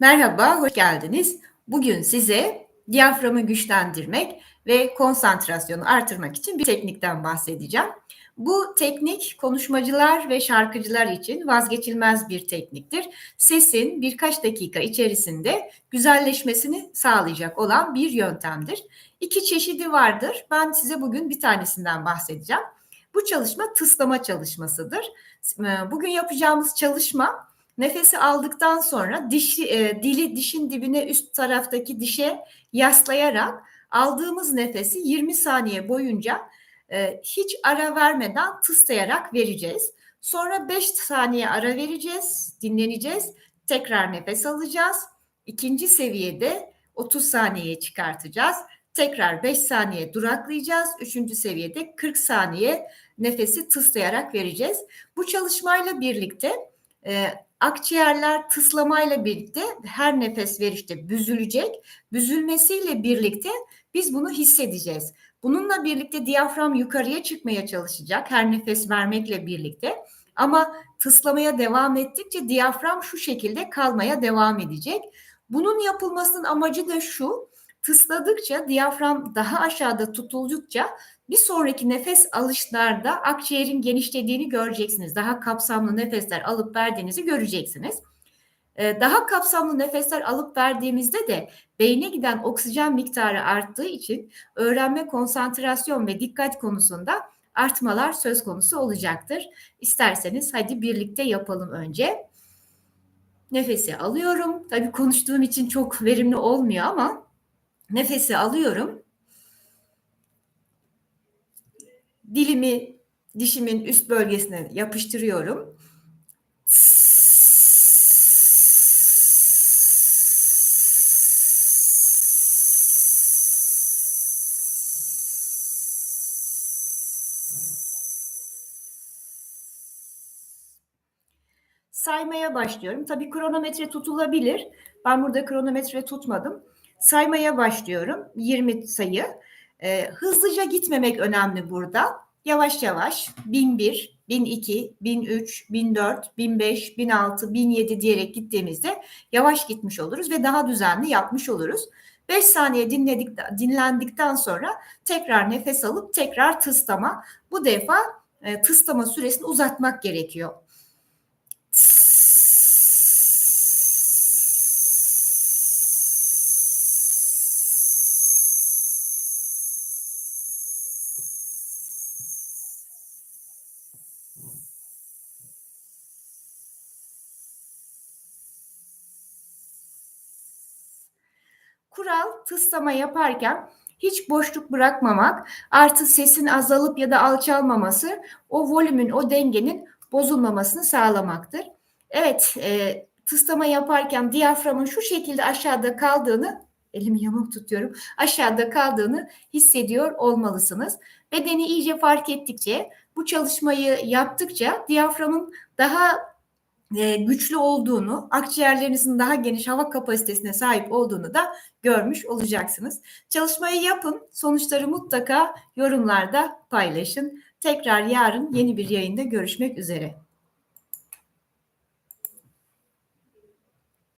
Merhaba, hoş geldiniz. Bugün size diyaframı güçlendirmek ve konsantrasyonu artırmak için bir teknikten bahsedeceğim. Bu teknik konuşmacılar ve şarkıcılar için vazgeçilmez bir tekniktir. Sesin birkaç dakika içerisinde güzelleşmesini sağlayacak olan bir yöntemdir. İki çeşidi vardır. Ben size bugün bir tanesinden bahsedeceğim. Bu çalışma tıslama çalışmasıdır. Bugün yapacağımız çalışma Nefesi aldıktan sonra diş, e, dili dişin dibine üst taraftaki dişe yaslayarak aldığımız nefesi 20 saniye boyunca e, hiç ara vermeden tıslayarak vereceğiz. Sonra 5 saniye ara vereceğiz, dinleneceğiz. Tekrar nefes alacağız. İkinci seviyede 30 saniyeye çıkartacağız. Tekrar 5 saniye duraklayacağız. Üçüncü seviyede 40 saniye nefesi tıslayarak vereceğiz. Bu çalışmayla birlikte e, akciğerler tıslamayla birlikte her nefes verişte büzülecek. Büzülmesiyle birlikte biz bunu hissedeceğiz. Bununla birlikte diyafram yukarıya çıkmaya çalışacak her nefes vermekle birlikte. Ama tıslamaya devam ettikçe diyafram şu şekilde kalmaya devam edecek. Bunun yapılmasının amacı da şu. Tısladıkça diyafram daha aşağıda tutuldukça bir sonraki nefes alışlarda akciğerin genişlediğini göreceksiniz. Daha kapsamlı nefesler alıp verdiğinizi göreceksiniz. Ee, daha kapsamlı nefesler alıp verdiğimizde de beyne giden oksijen miktarı arttığı için öğrenme, konsantrasyon ve dikkat konusunda artmalar söz konusu olacaktır. İsterseniz hadi birlikte yapalım önce. Nefesi alıyorum. Tabii konuştuğum için çok verimli olmuyor ama nefesi alıyorum dilimi dişimin üst bölgesine yapıştırıyorum. Saymaya başlıyorum. Tabii kronometre tutulabilir. Ben burada kronometre tutmadım. Saymaya başlıyorum. 20 sayı. E, hızlıca gitmemek önemli burada. Yavaş yavaş 1001, 1002, 1003, 1004, 1005, 1006, 1007 diyerek gittiğimizde yavaş gitmiş oluruz ve daha düzenli yapmış oluruz. 5 saniye dinledik, dinlendikten sonra tekrar nefes alıp tekrar tıslama. Bu defa e, tıslama süresini uzatmak gerekiyor. Kural tıslama yaparken hiç boşluk bırakmamak, artı sesin azalıp ya da alçalmaması o volümün, o dengenin bozulmamasını sağlamaktır. Evet, e, tıslama yaparken diyaframın şu şekilde aşağıda kaldığını, elimi yamuk tutuyorum, aşağıda kaldığını hissediyor olmalısınız. Bedeni iyice fark ettikçe, bu çalışmayı yaptıkça diyaframın daha e, güçlü olduğunu, akciğerlerinizin daha geniş hava kapasitesine sahip olduğunu da görmüş olacaksınız. Çalışmayı yapın, sonuçları mutlaka yorumlarda paylaşın. Tekrar yarın yeni bir yayında görüşmek üzere.